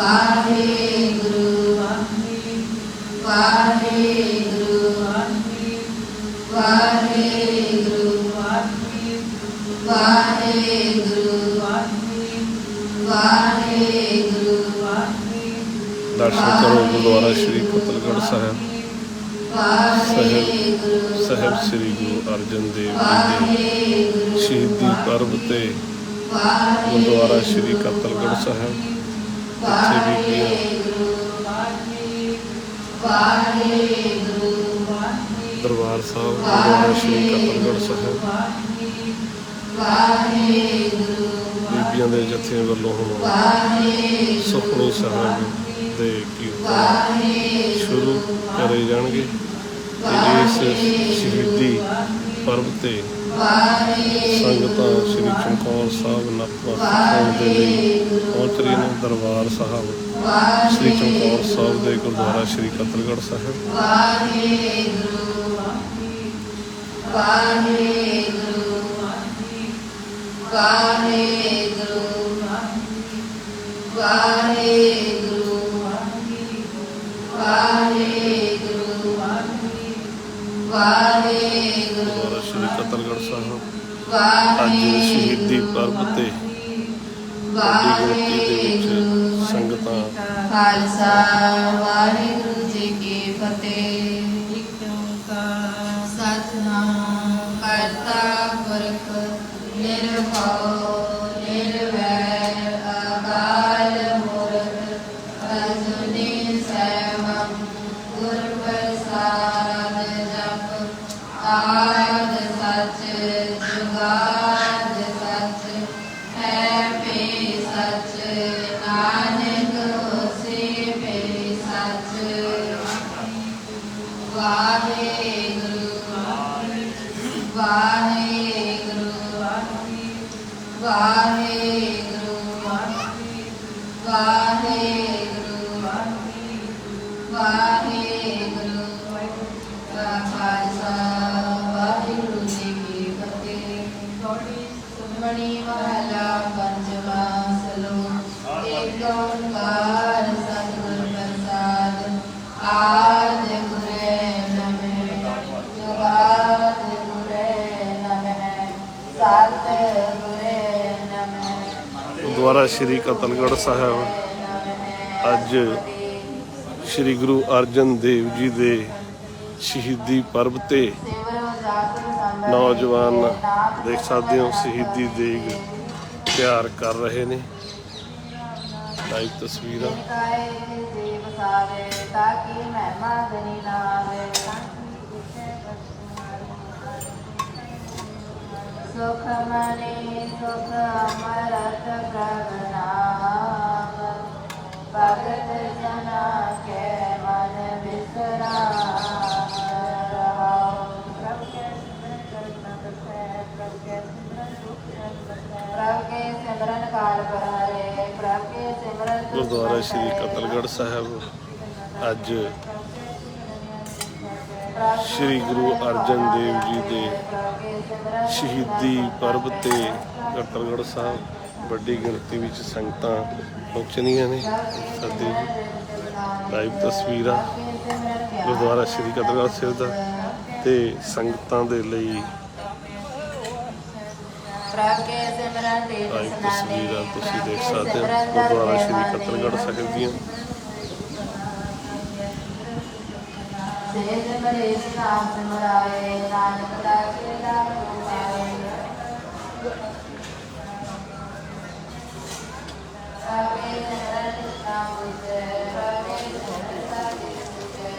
ਵਾਹਿਗੁਰੂ ਵਾਹਿਗੁਰੂ ਵਾਹਿਗੁਰੂ ਵਾਹਿਗੁਰੂ ਵਾਹਿਗੁਰੂ ਵਾਹਿਗੁਰੂ ਵਾਹਿਗੁਰੂ ਵਾਹਿਗੁਰੂ ਵਾਹਿਗੁਰੂ ਵਾਹਿਗੁਰੂ ਵਾਹਿਗੁਰੂ ਵਾਹਿਗੁਰੂ ਦਰਸ਼ਨ ਕਰੋ ਗੁਰਦੁਆਰਾ ਸ਼੍ਰੀ ਕਤਲਗੜ੍ਹ ਸਾਹਿਬ ਵਾਹਿਗੁਰੂ ਸਾਹਿਬ ਸ੍ਰੀ ਗੁਰੂ ਅਰਜਨ ਦੇਵ ਜੀ ਦੇ ਸ਼ਹੀਦੀ ਪਰਬ ਤੇ ਗੁਰਦੁਆਰਾ ਸ਼੍ਰੀ ਕਤਲਗੜ੍ਹ ਸਾਹਿਬ ਇੱਥੇ ਬੀਬੀਆਂ ਦਰਬਾਰ ਸਾਹਿਬ ਗੁਰਦੁਆਰਾ ਸ਼੍ਰੀ ਕਤਲਗੜ੍ਹ ਸਾਹਿਬ। ਬੀਬੀਆਂ ਦੇ ਜਥਿਆਂ ਵੱਲੋਂ ਹੁਣ ਸੁਖਮਨੀ ਸਾਹਿਬ ਦੇ ਕੀਰਤਨ ਸ਼ੁਰੂ ਕਰੇ ਜਾਣਗੇ ਇਸ ਸ਼ਹੀਦੀ ਪਰਬ ਤੇ ਸੰਗਤਾਂ ਸ੍ਰੀ ਚਮਕੌਰ ਸਾਹਿਬ ਨਤਮਸਤਕ ਹੋਣ ਦੇ ਲਈ ਪਹੁੰਚ ਰਹੀਆਂ ਨੇ ਦਰਬਾਰ ਸਾਹਿਬ ਸ੍ਰੀ ਚਮਕੌਰ ਸਾਹਿਬ ਦੇ ਗੁਰਦੁਆਰਾ ਸ੍ਰੀ ਕਤਲਗੜ੍ਹ ਸਾਹਿਬ। ਵਾਹਿਗੁਰੂ ਵਾਹਿਗੁਰੂ। ਵਾਹਿਗੁਰੂ। ਵਾਹਿਗੁਰੂ। ਵਾਹਿਗੁਰੂ। ਵਾਹਿਗੁਰੂ। ਅੱਜ ਸ਼ਹੀਦੀ ਪਰਬ ਤੇ ਗਿਣਤੀ ਦੇ ਵਿੱਚ ਸੰਗਤਾਂ ਖਾਲਸਾ ਵਾਹਿਗੁਰੂ ਜੀ ਕੀ ਫਤਿਹ। ਇੱਕ ਓੰਕਾਰ ਸਤਨਾਮ ਕਰਤਾ ਪੁਰਖ ਨਿਰਭਉ ਵਾਹਿਗੁਰੂ ਵਾਹਿਗੁਰੂ ਵਾਹਿਗੁਰੂ ਵਾਹਿਗੁਰੂ ਵਾਹਿਗੁਰੂ ਖਾਲਸਾ ਵਾਹਿਗੁਰੂ ਜੀ ਕੀ ਫਤਿਹ। ਸੁਖਮਣੀ ਮਹਲਾ ਪੰਜਵਾ ਸਲੋਕ ਏਕ ਓੰਕਾਰ ਗੁਰਦੁਆਰਾ ਸ੍ਰੀ ਕਤਲਗੜ੍ਹ ਸਾਹਿਬ। ਅੱਜ ਸ੍ਰੀ ਗੁਰੂ ਅਰਜਨ ਦੇਵ ਜੀ ਦੇ ਸ਼ਹੀਦੀ ਪਰਬ ਤੇ ਨੌਜਵਾਨ ਦੇਖ ਸਕਦੇ ਹੋ, ਸ਼ਹੀਦੀ ਦੇਗ ਤਿਆਰ ਕਰ ਰਹੇ ਨੇ। ਲਾਈਵ ਤਸਵੀਰਾਂ। ਤਾਕੀ ਮਹਿਮਾ ਗਨੀ ਨਾ ਆਵੇ ਸੁਖ ਮਨੇ सुख मने सुख अमरत प्रगनाम भगत जना के मन विसराम। प्रभु के सिमरन करना बसे प्रभु के सिमरन दुख प्रभु के सिमरन काल पर हरे प्रभु के सिमरन गुरुद्वारा श्री कतलगढ़ साहब ਅੱਜ ਸ੍ਰੀ ਗੁਰੂ ਅਰਜਨ ਦੇਵ ਜੀ ਦੇ ਸ਼ਹੀਦੀ ਪਰਬ ਤੇ ਕਤਲਗੜ੍ਹ ਸਾਹਿਬ ਵੱਡੀ ਗਿਣਤੀ ਵਿੱਚ ਸੰਗਤਾਂ ਪਹੁੰਚਣੀਆਂ ਨੇ। ਸਾਡੇ ਲਾਈਵ ਤਸਵੀਰਾਂ ਗੁਰਦੁਆਰਾ ਸ੍ਰੀ ਕਤਲਗੜ੍ਹ ਸਾਹਿਬ ਦਾ ਤੇ ਸੰਗਤਾਂ ਦੇ ਲਈ ਪ੍ਰਭ ਸਿਮਰਨ ਦੇ ਲਾਈਵ ਤਸਵੀਰਾਂ ਤੁਸੀਂ ਦੇਖ ਸਕਦੇ ਹੋ। ਗੁਰਦੁਆਰਾ ਸ੍ਰੀ ਕਤਲਗੜ੍ਹ ਸਾਹਿਬ ਦੀਆਂ। ਸੇਜ ਬਰੇ ਨਾਮ ਸਿਮਰਾਏ ਨਾਨਕ ਦਾ ਕੇਲਾ ਪਾਏ ਸਾਬੇ ਨਰਨ ਨਾਮ ਉਤੇ ਸਾਬੇ ਨਰਨ ਦਾ ਉਤੇ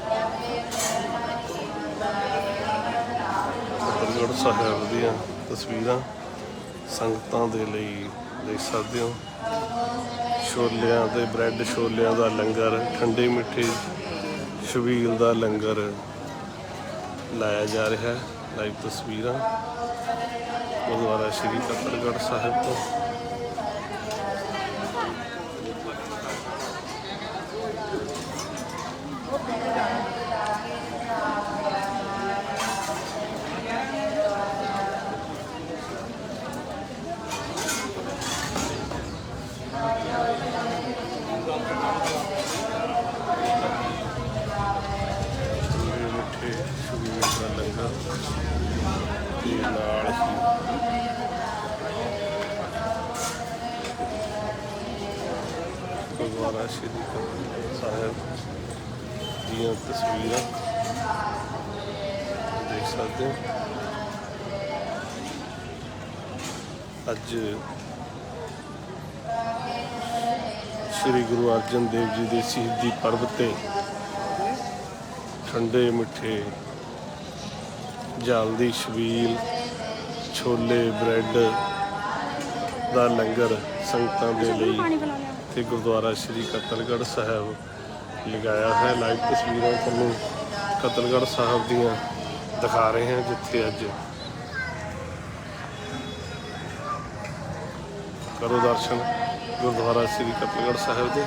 ਸਾਬੇ ਨਰਨ ਕੀ ਮੰਦਾਏ ਗੁਰੂ ਸਾਹਿਬ ਦੀਆਂ ਤਸਵੀਰਾਂ ਸੰਗਤਾਂ ਦੇ ਲਈ ਲੈ ਸਕਦੇ ਹੋ। ਛੋਲਿਆਂ ਤੇ ਬ੍ਰੈਡ ਛੋਲਿਆਂ ਦਾ ਲੰਗਰ, ਠੰਡੇ ਮਿੱਠੇ ਛਬੀਲ ਦਾ ਲੰਗਰ ਲਾਇਆ ਜਾ ਰਿਹਾ ਹੈ, ਲਾਈਵ ਤਸਵੀਰਾਂ। ਗੁਰਦੁਆਰਾ ਸ਼੍ਰੀ ਕਤਲਗੜ੍ਹ ਸਾਹਿਬ ਤੋਂ। ਠੰਡੇ ਗੁਰਦੁਆਰਾ ਸ਼੍ਰੀ ਸਾਹਿਬ ਦੀਆਂ ਤਸਵੀਰਾਂ। ਦੇਖ ਸਕਦੇ ਹੋ। ਅੱਜ ਸ੍ਰੀ ਗੁਰੂ ਅਰਜਨ ਦੇਵ ਜੀ ਦੇ ਸ਼ਹੀਦੀ ਪਰਬ ਤੇ ਠੰਡੇ ਮਿੱਠੇ ਜਲ ਦੀ ਛਬੀਲ ਛੋਲੇ ਬ੍ਰੈਡ ਦਾ ਲੰਗਰ ਸੰਗਤਾਂ ਦੇ ਲਈ ਤੇ ਗੁਰਦੁਆਰਾ ਸ੍ਰੀ ਕਤਲਗੜ੍ਹ ਸਾਹਿਬ ਲਗਾਇਆ ਹੈ। ਲਾਈਵ ਤਸਵੀਰਾਂ ਤੁਹਾਨੂੰ ਕਤਲਗੜ੍ਹ ਸਾਹਿਬ ਦੀਆਂ ਦਿਖਾ ਰਹੇ ਹਾਂ ਜਿੱਥੇ ਅੱਜ ਕਰੋ ਦਰਸ਼ਨ ਗੁਰਦੁਆਰਾ ਸ੍ਰੀ ਕਤਲਗੜ੍ਹ ਸਾਹਿਬ ਦੇ।